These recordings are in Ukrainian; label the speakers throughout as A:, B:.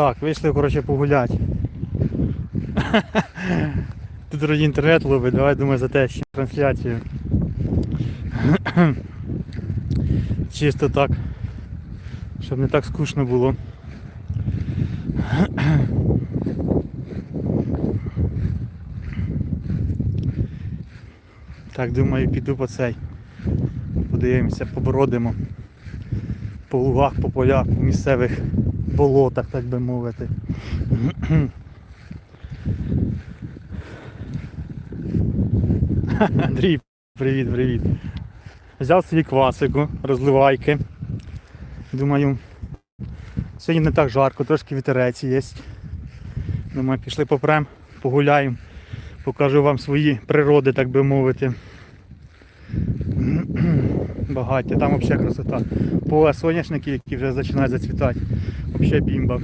A: Так, вийшли, коротше, погуляти. Тут вроді інтернет ловить, давай думаю за те, ще трансляцію. Чисто так. Щоб не так скучно було. Так, думаю, піду по цей. Подивимося, побородимо. По лугах, по полях, по місцевих болотах, так би мовити. Андрій, привіт, привіт. Взяв собі квасику, розливайки. Думаю, сьогодні не так жарко, трошки вітерець є. Думаю, пішли попрем, погуляємо, покажу вам свої природи, так би мовити. Багаття, там взагалі красота. Поле соняшники, які вже починають зацвітати. Взагалі бімба.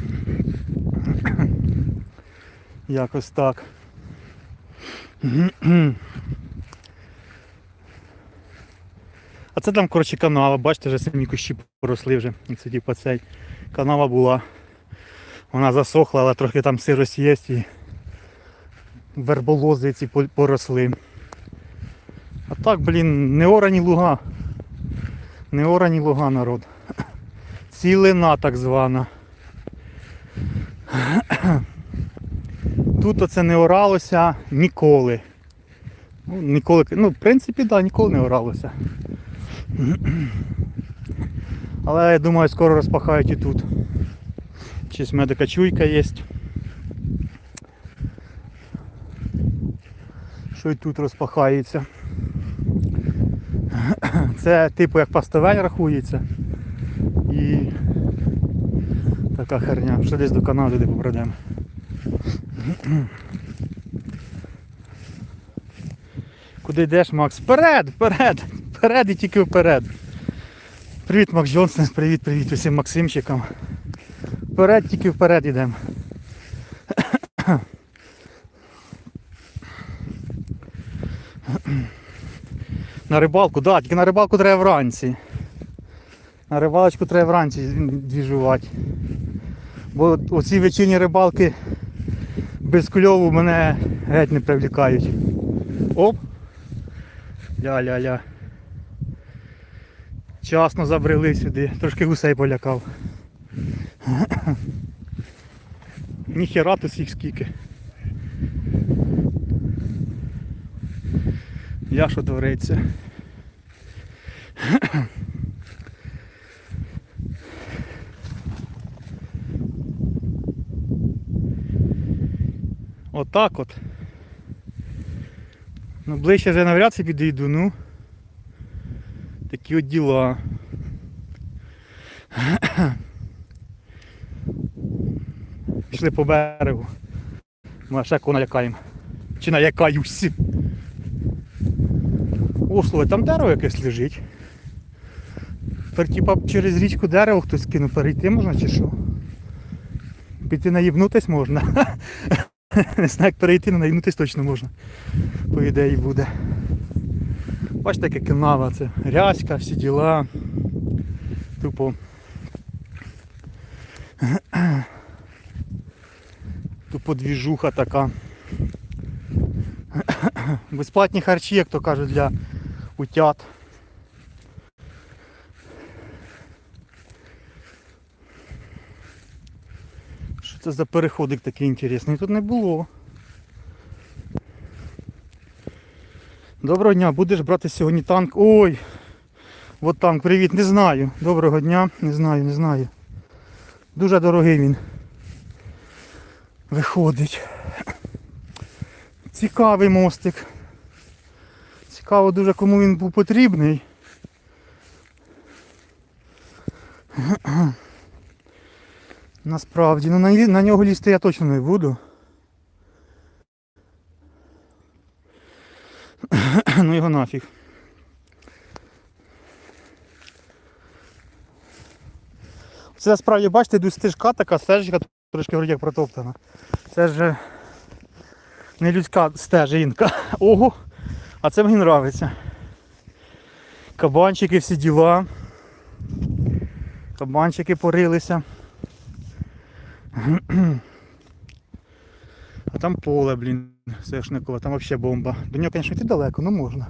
A: Якось так. А це там, коротше, канава, бачите, вже самі кущі поросли вже. Це типу цей канава була. Вона засохла, але трохи там сирость є і верболози ці поросли. А так, блін, не орані луга. Не орані луга народ. Цілина так звана. Тут оце не оралося ніколи. Ну, ніколи, ну, в принципі, да, ніколи не оралося. Але я думаю, скоро розпахають і тут. Щось в мене така чуйка є. Що і тут розпахається. Це типу як пастовень рахується. І така херня. Ще десь до Канади де попадемо. Куди йдеш, Макс? Вперед, вперед, вперед і тільки вперед. Привіт, Макс Джонсон, привіт, привіт усім Максимчикам. Вперед, тільки вперед йдемо. На рибалку, да, тільки на рибалку треба вранці. На рибалочку треба вранці двіжувати. Бо оці вечірні рибалки без кльову мене геть не привлікають. Оп! Ля-ля-ля. Часно забрели сюди, трошки гусей полякав. Ніхера тут їх скільки. Я що твориться. Отак от. Ну ближче вже навряд чи підійду, ну. Такі от діла. Пішли по берегу. Ми ще кого налякаємо. Чи налякаюсь. О, слухай, там дерево якесь лежить. Тепер типа через річку дерево хтось кинув, перейти можна чи що? Піти наїбнутись можна. Не знаю, як перейти, але наїбнутись точно можна. По ідеї буде. Бачите, яка канава, це рязька, всі діла. Тупо. Тупо двіжуха така. Безплатні харчі, як то кажуть, для утят. Це за переходик такий інтересний? Тут не було. Доброго дня, будеш брати сьогодні танк. Ой! От танк, привіт, не знаю. Доброго дня, не знаю, не знаю. Дуже дорогий він. Виходить. Цікавий мостик. Цікаво дуже кому він був потрібний. Насправді, ну на, на нього лізти я точно не буду. ну його нафіг. Це насправді, бачите, йду стежка така, стежка трошки вроді як протоптана. Це ж не людська стежинка. Ого! А це мені подобається. Кабанчики всі діла. Кабанчики порилися. А там поле, блін, Сешникова, там взагалі бомба. До нього, звісно, йти далеко, але можна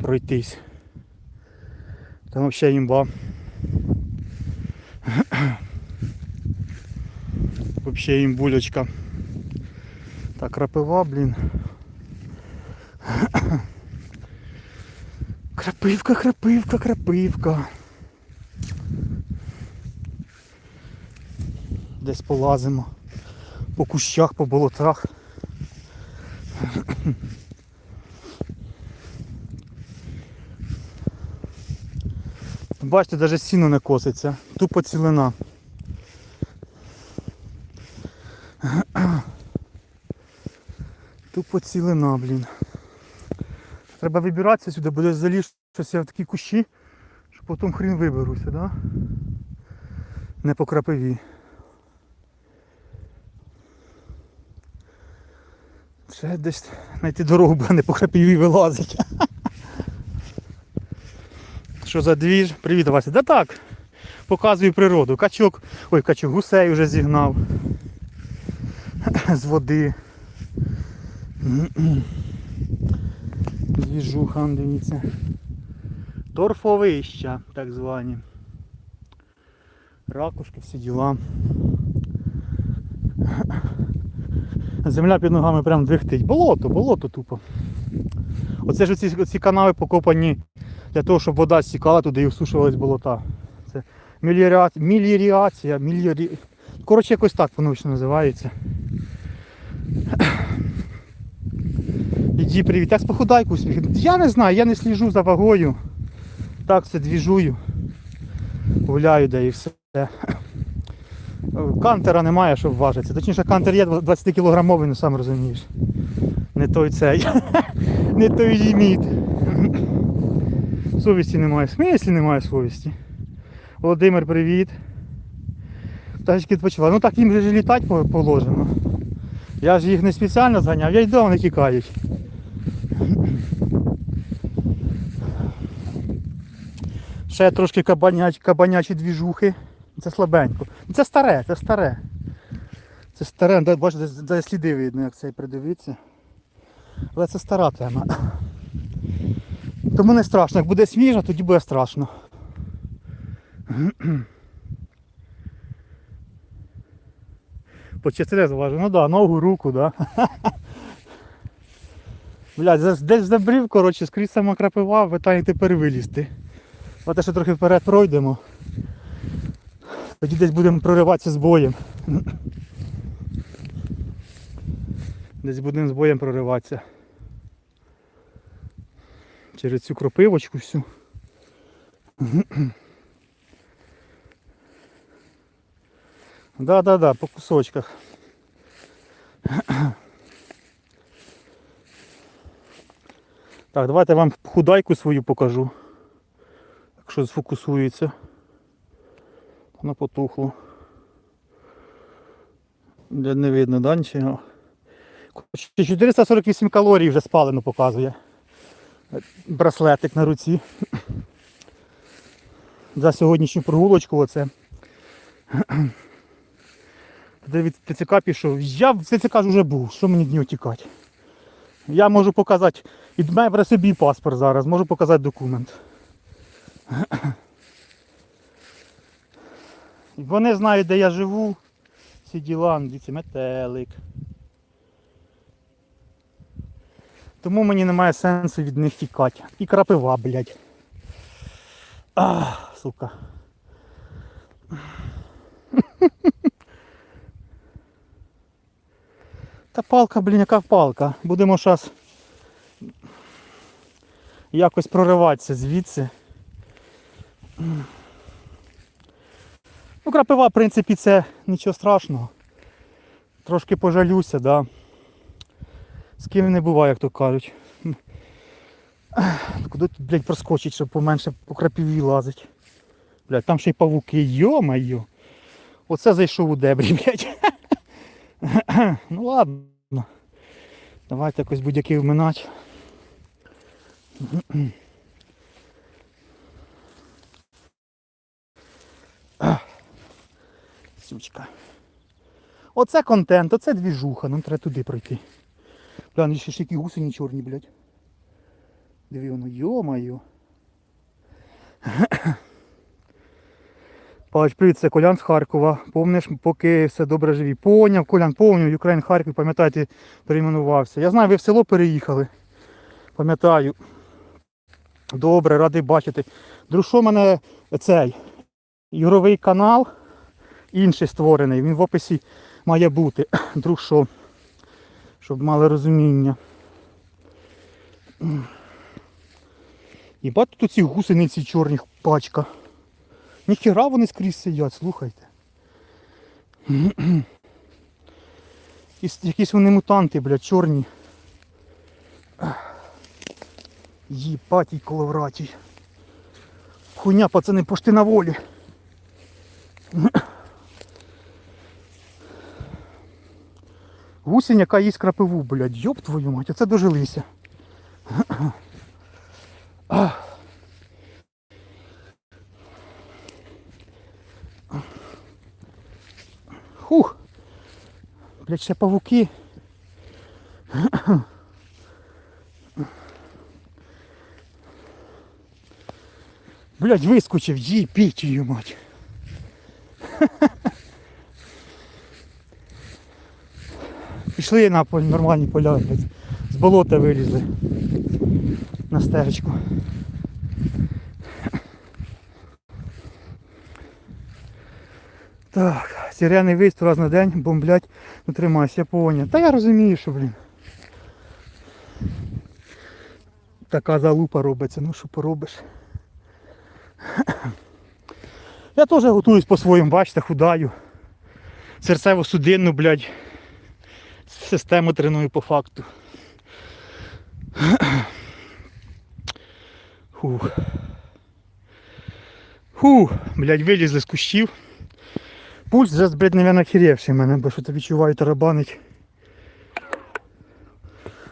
A: пройтись. Там взагалі імба. Взагалі імбулечка. Так, крапива, блін. Крапивка, крапивка, крапивка. Десь полазимо. По кущах, по болотах. Бачите, навіть сіно не коситься. Тупо цілина. Тупо цілина, блін. Треба вибиратися сюди, буде заліз щось в такі кущі, що потім хрін виберуся, да? Не по крапиві. Ще десь знайти дорогу, бо не по крапиві вилазить. Що за двіж? Привіт, Вася. Да так. Показую природу. Качок. Ой, качок гусей вже зігнав. З води. Двіжуха, дивіться. Торфовища, так звані. Ракушки, всі діла. Земля під ногами прям двихтить. Болото, болото тупо. Оце ж ці, ці канави покопані для того, щоб вода стікала туди і всушувались болота. Це міліріація, мілірі... Коротше, якось так ще називається. Іди привіт. Як з похудайку сміх. Я не знаю, я не сліжу за вагою. Так це двіжую. Гуляю де і все. Кантера немає, щоб важитися. Точніше, кантер є 20 кілограмовий, ну сам розумієш. Не той цей. Не той ліміт. Совісті немає. Смислі немає совісті. Володимир, привіт. Пташечки відпочивали. Ну так їм же літати положено. Я ж їх не спеціально зганяв, я йду, вони тікають. Ще трошки кабаняч, кабанячі двіжухи. Це слабенько. Це старе, це старе. Це старе, бачите, де, сліди видно, як це придивиться. Але це стара тема. Тому не страшно. Як буде свіжа, тоді буде страшно. По чотири зважу. Ну да, ногу, руку, да. Блядь, десь забрів, коротше, скрізь сама крапива, питання тепер вилізти. А те, що трохи вперед пройдемо. Тоді десь будемо прориватися з боєм. Десь будемо з боєм прориватися. Через цю кропивочку всю. Да-да-да, по кусочках. Так, давайте я вам худайку свою покажу. Якщо сфокусується. Воно потухло. Де не видно, да, нічого. 448 калорій вже спалено показує. Браслетик на руці. За сьогоднішню прогулочку оце. Де від ТЦК пішов. Я в ТЦК вже був, що мені нього тікати. Я можу показати, і в мене собі паспорт зараз, можу показати документ. Вони знають, де я живу. Ці діла, дивіться, метелик. Тому мені немає сенсу від них тікати. І крапива, блядь. Ах, сука. Та палка, блін, яка палка. Будемо зараз якось прориватися звідси. Ну, крапива, в принципі, це нічого страшного. Трошки пожалюся, да. З ким не буває, як то кажуть. Куди тут, блядь, проскочить, щоб поменше по крапиві лазить. Блядь, там ще й павуки, йо-майо. Оце зайшов у дебрі, блядь. ну ладно. Давайте якось будь-який вминач. Сучка. Оце контент, оце двіжуха, нам треба туди пройти. Бля, ще ж які гусені чорні, блядь. Диви воно, йо-моє. Павлович, привіт, це Колян з Харкова. Помниш, поки все добре живі. Поняв, Колян, помню, Україн Харків, пам'ятаєте, перейменувався. Я знаю, ви в село переїхали. Пам'ятаю. Добре, радий бачити. Друг, що мене цей ігровий канал, інший створений, він в описі має бути. Друг, що, щоб мали розуміння. І бачите тут ці гусениці чорні пачка. Ніхіра вони скрізь сидять, слухайте. Якісь, вони мутанти, блядь, чорні. Їпатій коловратій. Хуйня, пацани, пошти на волі. Гусінь, яка їсть крапиву, блядь, йоп твою мать, оце дожилися. Хух. Блядь, ще павуки. Блядь, вискочив, їй піть її мать. Пішли на нормальні поля. З болота вилізли. На стежечку. Так, сіряний виїзд раз на день, бомблять, ну тримайся, я поняв. Та я розумію, що, блін. Така залупа робиться, ну що поробиш. Я теж готуюсь по-своєму, бачите, худаю. Серцево-судинну, блядь. Систему треную по факту. Фух. Фух, блядь, вилізли з кущів. Пульс вже, блядь, хіревший в мене, бо що то відчуваю тарабанить.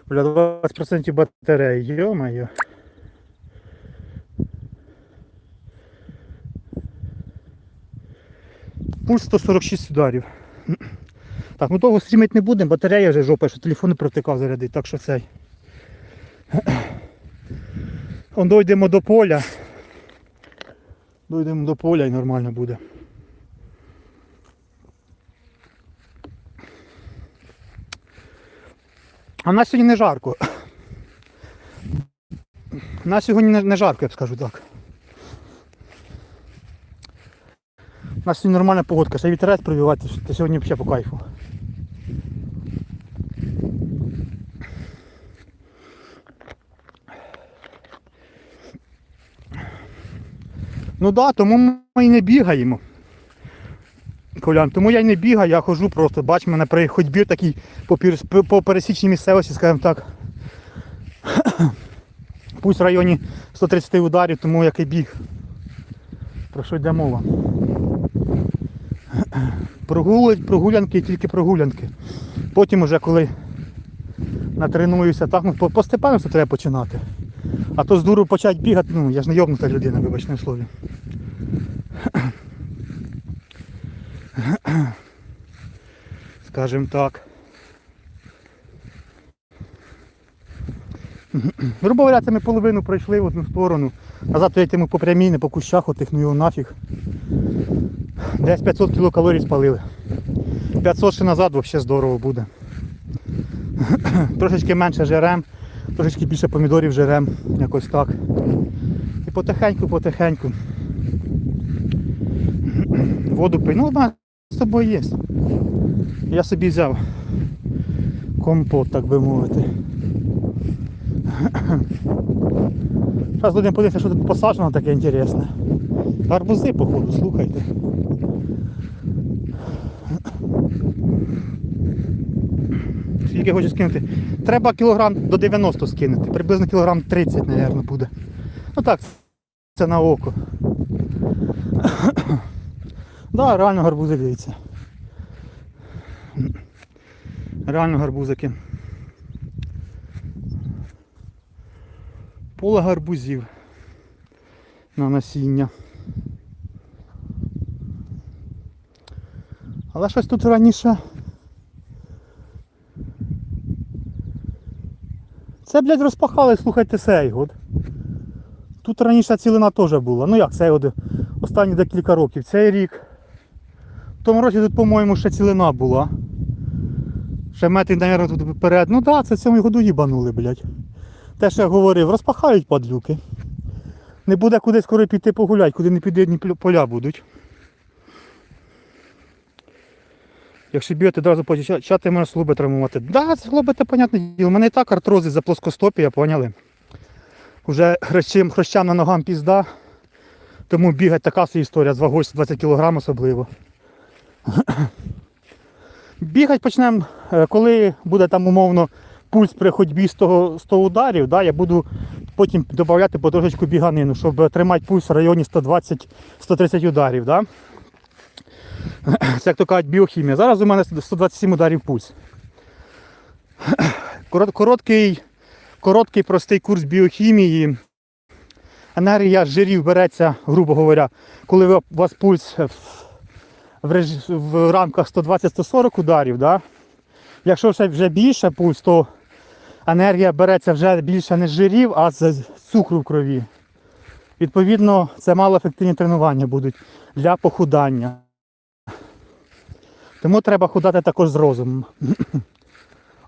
A: Бля, 20% батареї, йо-моє. Пульс 146 ударів. Так, ну того стрімити не будемо, батарея вже жопа, що телефон не протикав зарядить, так що цей. Он дойдемо до поля. Дойдемо до поля і нормально буде. А нас сьогодні не жарко. Нас сьогодні не- не жарко, я б скажу так. У нас сьогодні нормальна погодка, ще вітерець пробивати, то сьогодні взагалі по кайфу. Ну так, да, тому ми і не бігаємо. Колян, тому я й не бігаю, я ходжу просто, бач, мене при ходьбі такий по, пересічній місцевості, скажімо так. Пусть в районі 130 ударів, тому як і біг. Про що йде мова? Прогулянки, тільки прогулянки. Потім уже коли натренуюся, так, ну по- постепенно все треба починати. А то з дуру почати бігати, ну я ж не йобнута людина, вибачте слові. Скажем так. Грубо говоря, це ми половину пройшли в одну сторону. Назад то йдемо по прямій, не по кущах отих, ну його нафіг. Десь 500 кілокалорій спалили. 500 ще назад взагалі здорово буде. Трошечки менше жерем, трошечки більше помідорів жерем, якось так. І потихеньку, потихеньку. Воду пий. Ну, нас з собою є. Я собі взяв компот, так би мовити. Зараз будемо подивитися, що тут посаджено таке інтересне. Гарбузи, походу, слухайте. Скільки хочу скинути? Треба кілограм до 90 скинути. Приблизно кілограм 30, мабуть, буде. Ну так, це на око. Да, реально гарбузи дивіться. Реально гарбузики. Поле гарбузів на насіння. Але щось тут раніше Це, блядь, розпахали, слухайте, цей год. Тут раніше цілина теж була. Ну як цей от останні декілька років. Цей рік. В тому році тут, по-моєму, ще цілина була. Ще мети, мабуть, тут вперед. Ну так, да, це в цьому году їбанули, блядь. Те, що я говорив, розпахають падлюки. Не буде куди скоро піти погуляти, куди не піде, ні поля будуть. Якщо б'єте, одразу почати можна слуби травмувати. Да, слуби, це понятне діло. У мене і так артрози за плоскостопія, поняли? Уже хрещим, хрещам на ногам пізда. Тому бігать така собі історія з вагою 120 кг особливо. Бігать почнемо, е, коли буде там умовно пульс при ходьбі 100, 100 ударів, да, я буду потім додавати потрошечку біганину, щоб тримати пульс в районі 120-130 ударів. Да? Це як то кажуть біохімія. Зараз у мене 127 ударів пульс. Короткий, короткий простий курс біохімії. Енергія жирів береться, грубо говоря, коли у вас пульс в, реж- в рамках 120-140 ударів. Да? Якщо вже більше пульс, то енергія береться вже більше не з жирів, а з цукру в крові. Відповідно, це малоефективні тренування будуть для похудання. Тому треба худати також з розумом.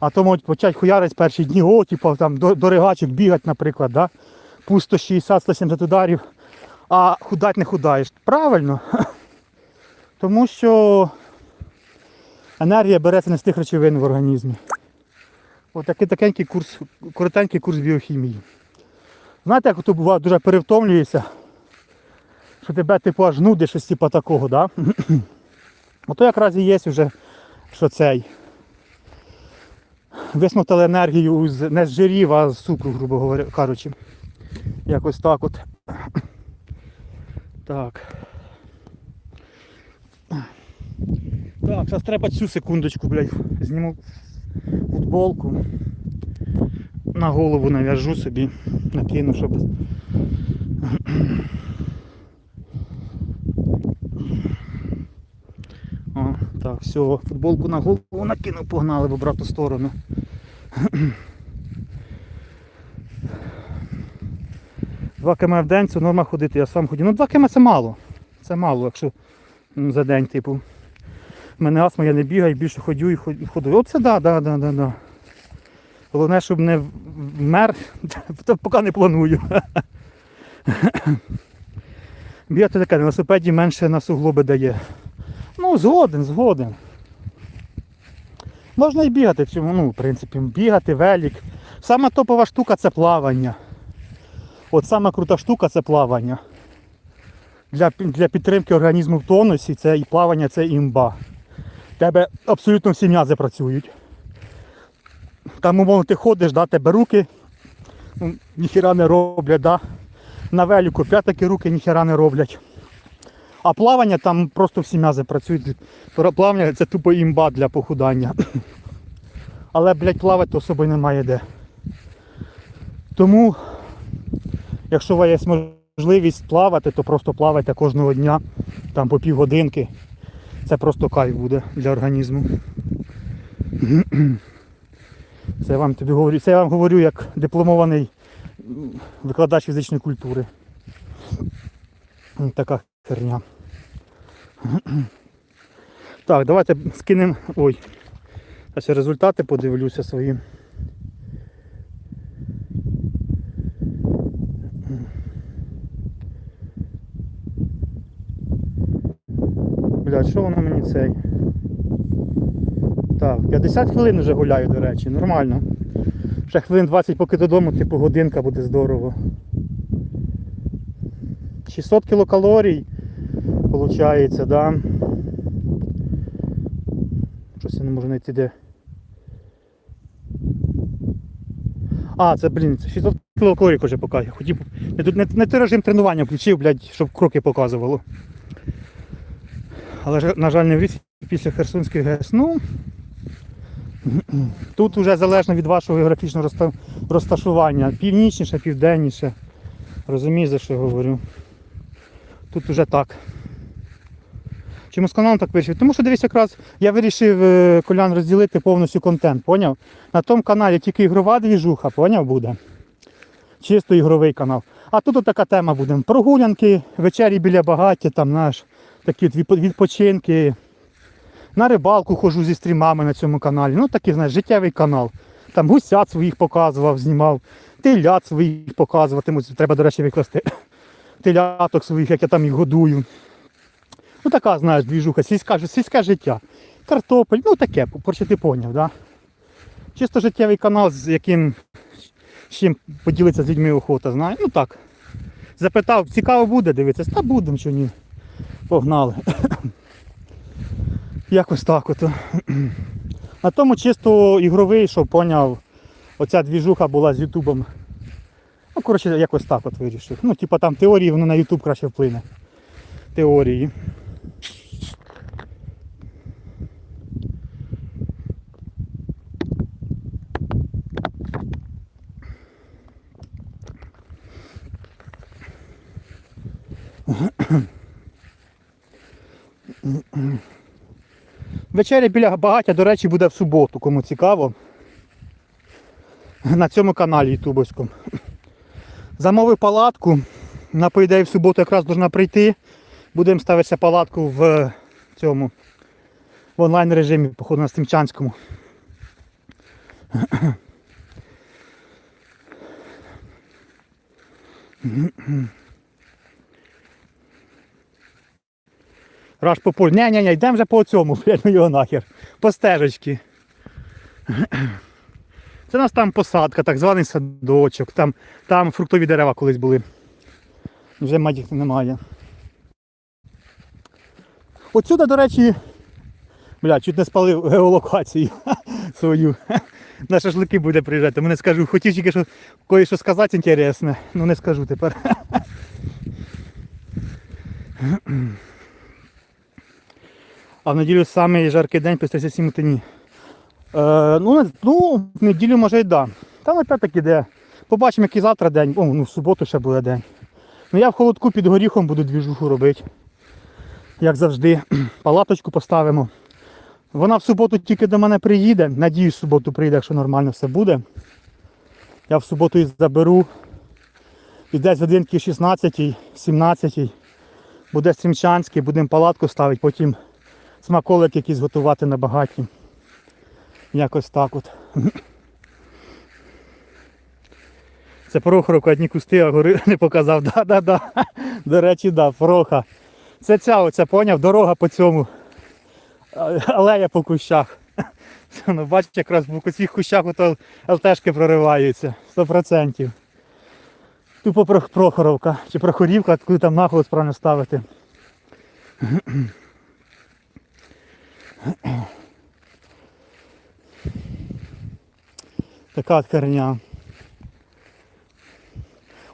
A: А то можуть почати хуярити перші дні, о, типу, там до, до ригачок бігати, наприклад, да? пусть 160-170 ударів, а худати не худаєш. Правильно. Тому що енергія береться не з тих речовин в організмі. Ось такий такенький курс, коротенький курс біохімії. Знаєте, як то буває, дуже перевтомлюєшся, що тебе типу аж нудить щось типу такого, да? Ото якраз і є вже, що цей. Висмотали енергію з, не з жирів, а з цукру, грубо говоря, кажучи. Якось так от. Так. Так, зараз треба цю секундочку, блядь, зніму футболку. На голову нав'яжу собі, накину, щоб. О, все, футболку на голову накинув, погнали в обратну сторону. Два км в день це норма ходити, я сам ходив. Ну 2 км це мало. Це мало, якщо за день, типу. У мене астма, я не бігаю, більше ходю і ход- ходжу. Оце да, да, да, да, да. Головне, щоб не вмер, то поки не планую. Бігати таке, на велосипеді менше на суглоби дає. Ну, згоден, згоден. Можна і бігати в цьому, ну, в принципі, бігати, велик. Сама топова штука це плавання. От сама крута штука це плавання. Для, для підтримки організму в тонусі це і плавання, це імба. Тебе абсолютно всі м'язи працюють. Там, умовно, ти ходиш, да, тебе руки ну, ніхіра не роблять, да. на велику п'ятаки руки ніхіра не роблять. А плавання там просто всі м'язи працюють. Пра- Плавання це тупо імба для похудання. Але, блядь, плавати особо немає де. Тому, якщо у вас є можливість плавати, то просто плавайте кожного дня, там по півгодинки. Це просто кайф буде для організму. Це я вам тобі говорю, це я вам говорю як дипломований викладач фізичної культури. Така херня. Так, давайте скинемо. Ой. Ще результати подивлюся свої. Блядь, що воно мені цей? Так, 50 хвилин вже гуляю, до речі, нормально. Ще хвилин 20 поки додому, типу годинка буде здорово. 600 кілокалорій, виходить, да? Щось я не можу знайти де. А, це, блін, це 600 кілокалорій вже показує. Хотів, я не, не той режим тренування включив, блядь, щоб кроки показувало. Але, на жаль, не вліз після Херсонської ГЕС. Ну, тут вже залежно від вашого географічного розта- розташування. Північніше, південніше. Розумієш, за що я говорю. Тут уже так. Чому з каналом так вирішив? Тому що дивись, якраз я вирішив е, колян розділити повністю контент, поняв? На тому каналі тільки ігрова двіжуха, поняв буде. Чисто ігровий канал. А тут от така тема буде. Прогулянки, вечері біля багаття, там знаєш, такі відпочинки. На рибалку ходжу зі стрімами на цьому каналі. Ну такий, знаєш, життєвий канал. Там гусят своїх показував, знімав, телят своїх показуватиму. Треба, до речі, викласти теляток своїх, як я там їх годую. Ну така, знаєш, двіжуха, сільська, сільське життя. Картопель, ну таке, коротше, ти поняв, да? Чисто життєвий канал, з яким з чим поділитися з людьми охота, знаєш. Ну так. Запитав, цікаво буде дивитися, та будемо що ні. Погнали. Якось так от. На тому чисто ігровий, щоб поняв, оця двіжуха була з Ютубом. Ну, коротше, якось так от вирішив. Ну, типа там теорії, воно на Ютуб краще вплине. Теорії. Вечеря біля багаття, до речі, буде в суботу, кому цікаво. На цьому каналі Ютубовському. Замовив палатку. На по ідеї в суботу якраз должна прийти. Будемо ставитися палатку в цьому в онлайн режимі, походу на Стимчанському. Раш по. Ні, ні, ні, йдемо вже по цьому, блядь, ну його нахер. По стежечці. Це у нас там посадка, так званий садочок. Там, там фруктові дерева колись були. Вже мать немає. Отсюди, до речі, бля, чуть не спалив геолокацію свою. На шашлики буде приїжджати. Мене скажу, хотів тільки що кое-що сказати інтересне, ну не скажу тепер. А в неділю самий жаркий день після 37 тені. Е, ну, ну, в неділю може й да. Там опять-таки де. Побачимо, який завтра день. О, ну в суботу ще буде день. Ну я в холодку під горіхом буду двіжуху робити. Як завжди. Палаточку поставимо. Вона в суботу тільки до мене приїде. Надіюсь, в суботу прийде, якщо нормально все буде. Я в суботу її заберу. І десь годинки 16-17 буде стрімчанський, будемо палатку ставити, потім смаколик якийсь готувати на багаті. Якось так от. Це Прохоровка одні кусти, а гори не показав. Да-да-да. До речі, да, Проха. Це ця оця, поняв, дорога по цьому. Алея по кущах. Ну, бачиш, якраз по цих кущах ото ЛТшки прориваються. 100%. Тупо Прохоровка. Чи Прохорівка, куди там нахило правильно ставити. Така от херня.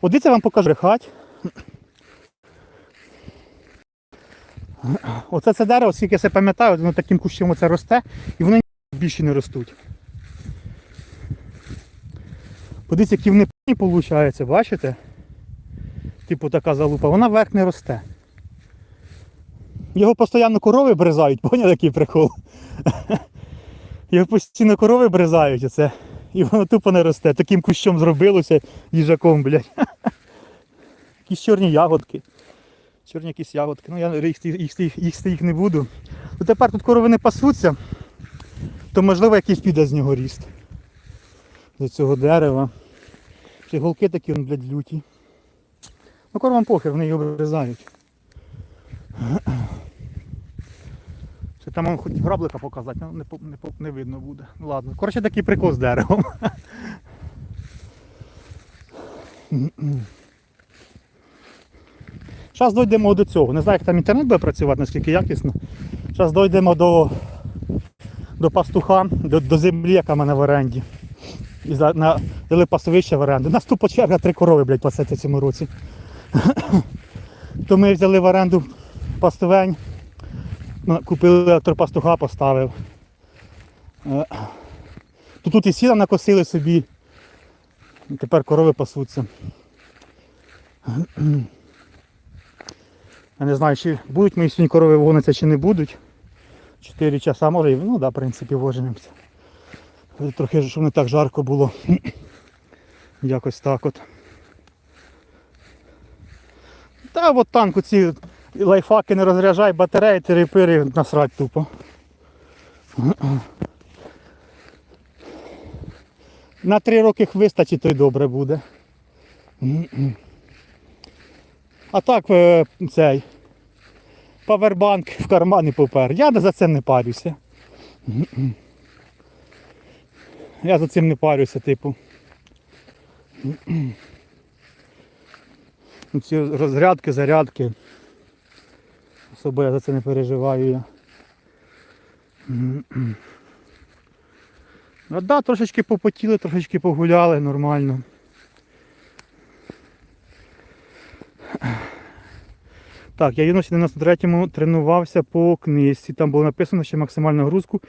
A: От я вам покажу хать. Оце це дерево, скільки я себе пам'ятаю, воно таким кущем оце росте і вони більше не ростуть. Подивіться, які вони виходить, бачите? Типу така залупа, вона вверх не росте. Його постійно корови бризають, поняв який прикол? Його постійно корови бризають оце. І воно тупо не росте. Таким кущом зробилося їжаком, блядь. Якісь чорні ягодки. Чорні якісь ягодки. Ну я їх, їх, їх, їх не буду. Ну тепер тут корови не пасуться, то можливо якийсь піде з нього ріст. До цього дерева. Чи голки такі, блядь, люті. Ну коровам похер, вони його обрізають. Чи там хоч граблика показати, ну не, не, не видно буде. Ну ладно. Коротше такий прикол з деревом. Зараз дійдемо до цього. Не знаю, як там інтернет буде працювати, наскільки якісно. Зараз дійдемо до, до пастуха, до, до землі, яка в мене в оренді. І за, на, дали пасовище в оренду. Нас тупо черга три корови, блядь, пасеться цьому році. То ми взяли в оренду пастовень. Купили електропастуха, поставив. Е, То тут і сіла накосили собі. Тепер корови пасуться. Я не знаю, чи будуть мої сьогодні корови вогниться, чи не будуть. 4 часа може, ну да, в принципі, воженемося. Трохи, щоб не так жарко було. Якось так от. Та от танку ці лайфхаки не розряджай, батареї, тири насрать тупо. На три роки вистачить, то й добре буде. А так е, цей павербанк в карман і попер. Я за це не парюся. Я за цим не парюся, типу. Ну, Ці розрядки, зарядки. Особо я за це не переживаю я. Ну да, трошечки попотіли, трошечки погуляли, нормально. Так, я юності 93-му тренувався по книжці. Там було написано, що максимальну нагрузку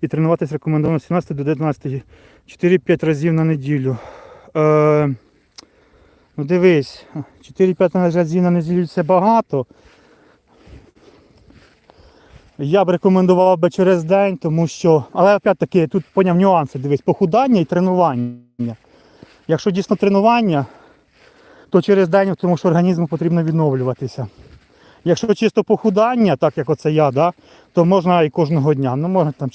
A: і тренуватись рекомендовано з 17 до 19. 4-5 разів на неділю. Е, ну дивись, 4-5 разів на неділю це багато. Я б рекомендував би через день, тому що. Але опять таки тут поняв нюанси. Дивись, похудання і тренування. Якщо дійсно тренування, то через день, тому що організму потрібно відновлюватися. Якщо чисто похудання, так як оце я, да, то можна і кожного дня. Ну можна там